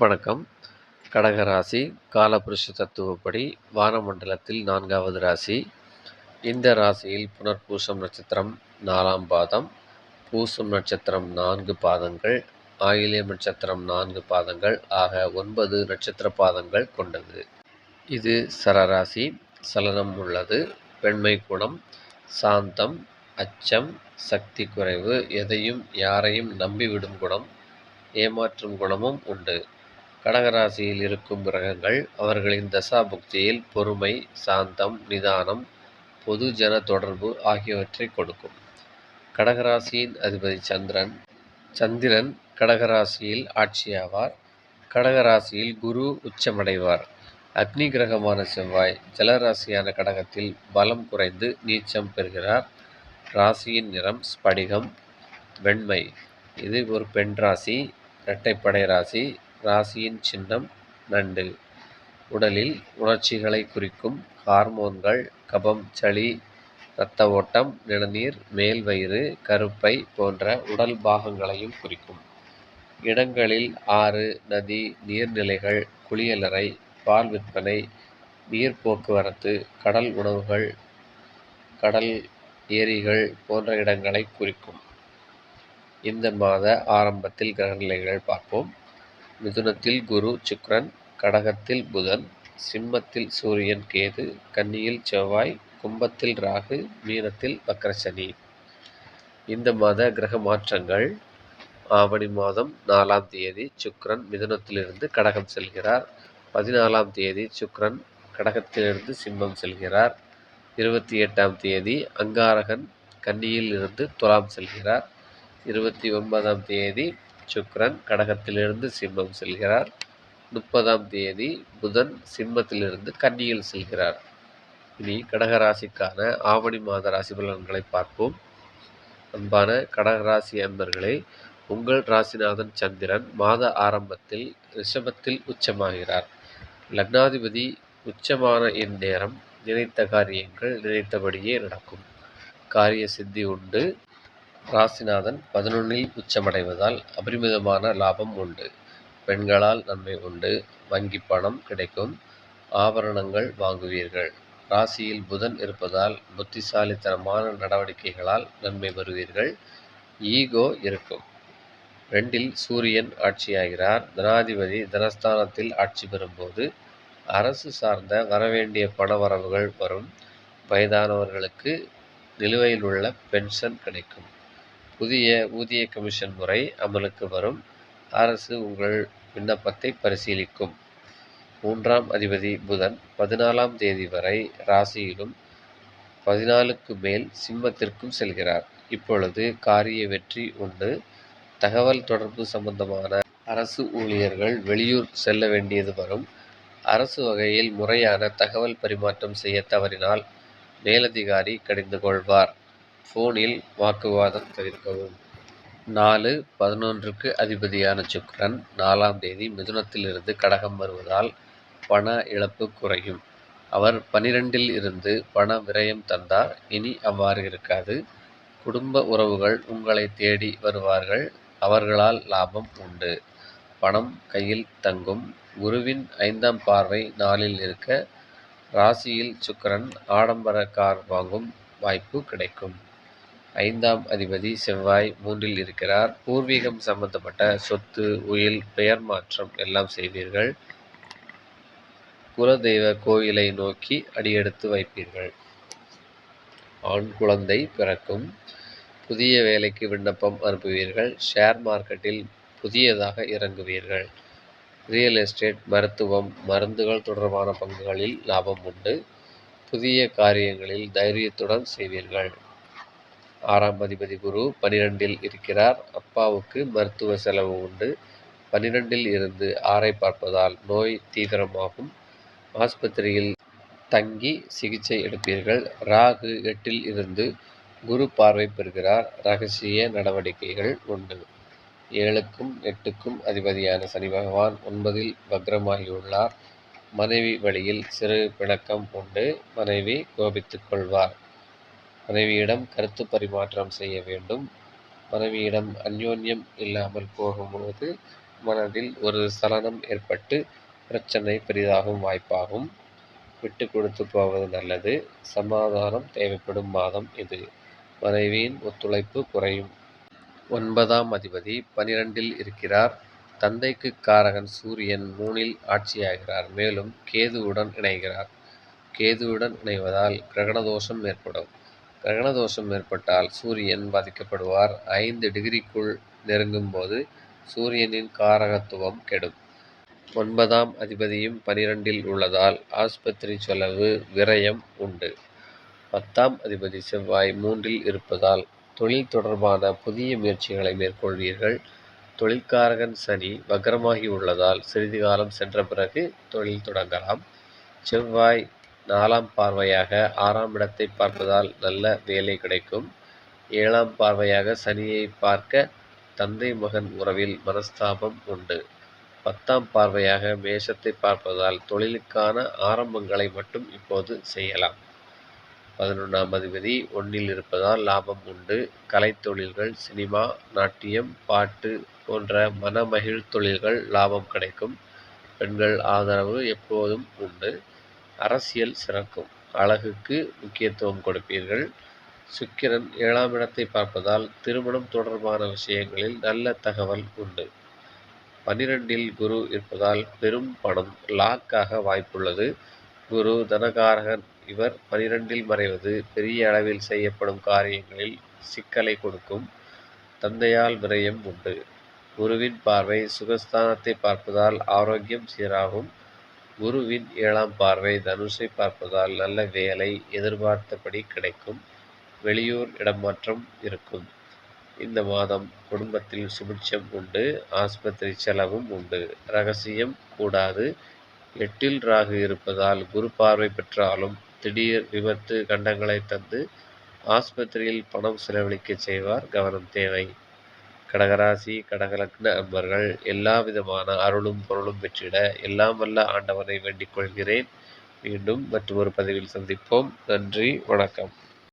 வணக்கம். கடகராசி காலபுருஷ தத்துவப்படி வானமண்டலத்தில் நான்காவது ராசி. இந்த ராசியில் புனர்பூசம் நட்சத்திரம் நாலாம் பாதம் பூசம் நட்சத்திரம் நான்கு பாதங்கள் ஆயிலியம் நட்சத்திரம் நான்கு பாதங்கள் ஆக ஒன்பது நட்சத்திர பாதங்கள் கொண்டது. இது சரராசி சலனம் உள்ளது பெண்மை குணம் சாந்தம் அச்சம் சக்தி குறைவு எதையும் யாரையும் நம்பிவிடும் குணம் ஏமாற்றும் குணமும் உண்டு. கடகராசியில் இருக்கும் கிரகங்கள் அவர்களின் தசாபுக்தியில் பொறுமை சாந்தம் நிதானம் பொது ஜன தொடர்பு ஆகியவற்றை கொடுக்கும். கடகராசியின் அதிபதி சந்திரன் சந்திரன் கடகராசியில் ஆட்சியாவார். கடகராசியில் குரு உச்சமடைவார். அக்னி கிரகமான செவ்வாய் ஜலராசியான கடகத்தில் பலம் குறைந்து நீச்சம் பெறுகிறார். ராசியின் நிறம் ஸ்படிகம் வெண்மை. இது ஒரு பெண் ராசி இரட்டைப்படை ராசி. ராசியின் சின்னம் நண்டு உடலில் உணர்ச்சிகளை குறிக்கும் ஹார்மோன்கள் கபம் சளி இரத்த ஓட்டம் நிணநீர் மேல் வயிறு கருப்பை போன்ற உடல் பாகங்களையும் குறிக்கும். இடங்களில் ஆறு நதி நீர்நிலைகள் குளியலறை பால் விற்பனை நீர் போக்குவரத்து கடல் உணவுகள் கடல் ஏரிகள் போன்ற இடங்களை குறிக்கும். இந்த மாத ஆரம்பத்தில் கிரகநிலைகள் பார்ப்போம். மிதுனத்தில் குரு சுக்ரன் கடகத்தில் புதன் சிம்மத்தில் சூரியன் கேது கன்னியில் செவ்வாய் கும்பத்தில் ராகு மீனத்தில் வக்கரசனி இந்த மாத கிரக மாற்றங்கள். ஆவணி மாதம் நாலாம் தேதி சுக்ரன் மிதுனத்திலிருந்து கடகம் செல்கிறார். பதினாலாம் தேதி சுக்ரன் கடகத்திலிருந்து சிம்மம் செல்கிறார். இருபத்தி எட்டாம் தேதி அங்காரகன் கன்னியில் இருந்து துலாம் செல்கிறார். இருபத்தி ஒன்பதாம் தேதி சுக்ரன் கடகத்திலிருந்து சிம்மம் செல்கிறார். முப்பதாம் தேதி புதன் சிம்மத்திலிருந்து கன்னியில் செல்கிறார். இனி கடகராசிக்கான ஆவணி மாத ராசி பலன்களை பார்ப்போம். அன்பான கடகராசி அன்பர்களே உங்கள் ராசிநாதன் சந்திரன் மாத ஆரம்பத்தில் ரிஷபத்தில் உச்சமாகிறார். லக்னாதிபதி உச்சமான இந்நேரம் நினைத்த காரியங்கள் நினைத்தபடியே நடக்கும். காரிய சித்தி உண்டு. ராசிநாதன் பதினொன்னில் உச்சமடைவதால் அபரிமிதமான லாபம் உண்டு. பெண்களால் நன்மை உண்டு. வங்கி பணம் கிடைக்கும். ஆபரணங்கள் வாங்குவீர்கள். ராசியில் புதன் இருப்பதால் புத்திசாலித்தனமான நடவடிக்கைகளால் நன்மை பெறுவீர்கள். ஈகோ இருக்கும். ரெண்டில் சூரியன் ஆட்சியாகிறார். தனாதிபதி தனஸ்தானத்தில் ஆட்சி பெறும்போது அரசு சார்ந்த வரவேண்டிய பண வரவுகள் வரும். வயதானவர்களுக்கு நிலுவையில் உள்ள பென்ஷன் கிடைக்கும். புதிய ஊதிய கமிஷன் முறை அமலுக்கு வரும். அரசு உங்கள் விண்ணப்பத்தை பரிசீலிக்கும். மூன்றாம் அதிபதி புதன் பதினாலாம் தேதி வரை ராசியிலும் பதினாலுக்கு மேல் சிம்மத்திற்கும் செல்கிறார். இப்பொழுது காரிய வெற்றி உண்டு. தகவல் தொடர்பு சம்பந்தமான அரசு ஊழியர்கள் வெளியூர் செல்ல வேண்டியது வரும். அரசு வகையில் முறையான தகவல் பரிமாற்றம் செய்ய தவறினால் மேலதிகாரி கடிந்து கொள்வார் ஃபோனில் வாக்குவாதம் தவிர்க்கவும். நாலு பதினொன்றுக்கு அதிபதியான சுக்ரன் நாலாம் தேதி மிதுனத்திலிருந்து கடகம் வருவதால் பண இழப்பு குறையும். அவர் பனிரெண்டில் இருந்து பண விரயம் தந்தார். இனி அவ்வாறு இருக்காது. குடும்ப உறவுகள் உங்களை தேடி வருவார்கள். அவர்களால் லாபம் உண்டு. பணம் கையில் தங்கும். குருவின் ஐந்தாம் பார்வை நாளில் இருக்க. ராசியில் சுக்கரன் ஆடம்பர கார் வாங்கும் வாய்ப்பு கிடைக்கும். ஐந்தாம் அதிபதி செவ்வாய் மூன்றில் இருக்கிறார். பூர்வீகம் சம்பந்தப்பட்ட சொத்து உயில் பெயர் மாற்றம் எல்லாம் செய்வீர்கள். குலதெய்வ கோயிலை நோக்கி அடியெடுத்து வைப்பீர்கள். ஆண் குழந்தை பிறக்கும். புதிய வேலைக்கு விண்ணப்பம் அனுப்புவீர்கள். ஷேர் மார்க்கெட்டில் புதியதாக இறங்குவீர்கள். ரியல் எஸ்டேட் மருத்துவம் மருந்துகள் தொடர்பான பங்குகளில் லாபம் உண்டு. புதிய காரியங்களில் தைரியத்துடன் செய்வீர்கள். ஆறாம் அதிபதி குரு பனிரெண்டில் இருக்கிறார். அப்பாவுக்கு மருத்துவ செலவு உண்டு. பனிரெண்டில் இருந்து ஆறை பார்ப்பதால் நோய் தீவிரமாகும். ஆஸ்பத்திரியில் தங்கி சிகிச்சை எடுப்பீர்கள். ராகு எட்டில் இருந்து குரு பார்வை பெறுகிறார். ரகசிய நடவடிக்கைகள் உண்டு. ஏழுக்கும் எட்டுக்கும் அதிபதியான சனி பகவான் ஒன்பதில் வக்ரமாகியுள்ளார். மனைவி வழியில் சிறு பிணக்கம் உண்டு. மனைவி கோபித்துக் கொள்வார். மனைவியிடம் கருத்து பரிமாற்றம் செய்ய வேண்டும். மனைவியிடம் அந்யோன்யம் இல்லாமல் போகும்போது மனதில் ஒரு சலனம் ஏற்பட்டு பிரச்சனை பெரிதாகும் வாய்ப்பாகும். விட்டு கொடுத்து போவது நல்லது. சமாதானம் தேவைப்படும் மாதம் இது. மனைவியின் ஒத்துழைப்பு குறையும். ஒன்பதாம் அதிபதி பனிரெண்டில் இருக்கிறார். தந்தைக்கு காரகன் சூரியன் மூணில் ஆட்சியாகிறார். மேலும் கேதுவுடன் இணைகிறார். கேதுவுடன் இணைவதால் கிரகணதோஷம் ஏற்படும். கிரகணதோஷம் ஏற்பட்டால் சூரியன் பாதிக்கப்படுவார். ஐந்து டிகிரிக்குள் நெருங்கும் போது சூரியனின் காரகத்துவம் கெடும். ஒன்பதாம் அதிபதியும் பனிரெண்டில் உள்ளதால் ஆஸ்பத்திரி செலவு விரயம் உண்டு. பத்தாம் அதிபதி செவ்வாய் மூன்றில் இருப்பதால் தொழில் தொடர்பான புதிய முயற்சிகளை மேற்கொள்வீர்கள். தொழிற்காரகன் சனி வக்ரமாகி உள்ளதால் சிறிது காலம் சென்ற பிறகு தொழில் தொடங்கலாம். செவ்வாய் நாலாம் பார்வையாக ஆறாம் இடத்தை பார்ப்பதால் நல்ல வேலை கிடைக்கும். ஏழாம் பார்வையாக சனியை பார்க்க தந்தை மகன் உறவில் மனஸ்தாபம் உண்டு. பத்தாம் பார்வையாக மேஷத்தை பார்ப்பதால் தொழிலுக்கான ஆரம்பங்களை மட்டும் இப்போது செய்யலாம். பதினொன்றாம் அதிபதி ஒன்றில் இருப்பதால் லாபம் உண்டு. கலைத்தொழில்கள் சினிமா நாட்டியம் பாட்டு போன்ற மனமகிழ் தொழில்கள் லாபம் கிடைக்கும். பெண்கள் ஆதரவு எப்போதும் உண்டு. அரசியல் சிறக்கும். அழகுக்கு முக்கியத்துவம் கொடுப்பீர்கள். சுக்கிரன் ஏழாம் இடத்தை பார்ப்பதால் திருமணம் தொடர்பான விஷயங்களில் நல்ல தகவல் உண்டு. பனிரெண்டில் குரு இருப்பதால் பெரும் பணம் லாக்காக வாய்ப்புள்ளது. குரு தனகாரகன் இவர் பனிரெண்டில் மறைவது பெரிய அளவில் செய்யப்படும் காரியங்களில் சிக்கலை கொடுக்கும். தந்தையால் விரயம் உண்டு. குருவின் பார்வை சுகஸ்தானத்தை பார்ப்பதால் ஆரோக்கியம் சீராகும். குருவின் ஏழாம் பார்வை தனுஷை பார்ப்பதால் நல்ல வேலை எதிர்பார்த்தபடி கிடைக்கும். வெளியூர் இடமாற்றம் இருக்கும். இந்த மாதம் குடும்பத்தில் சுபிட்சம் உண்டு ஆஸ்பத்திரி செலவும் உண்டு. ரகசியம் கூடாது. எட்டில் ராகு இருப்பதால் குரு பார்வை பெற்றாலும் திடீர் விபத்து கண்டங்களை தந்து ஆஸ்பத்திரியில் பணம் செலவழிக்க செய்வார். கவனம் தேவை. கடகராசி கடகலக்ன அன்பர்கள் எல்லா விதமான அருளும் பொருளும் பெற்றிட எல்லாம் வல்ல ஆண்டவனை வேண்டிக் கொள்கிறேன். மீண்டும் மற்றொரு பதிவில் சந்திப்போம். நன்றி வணக்கம்.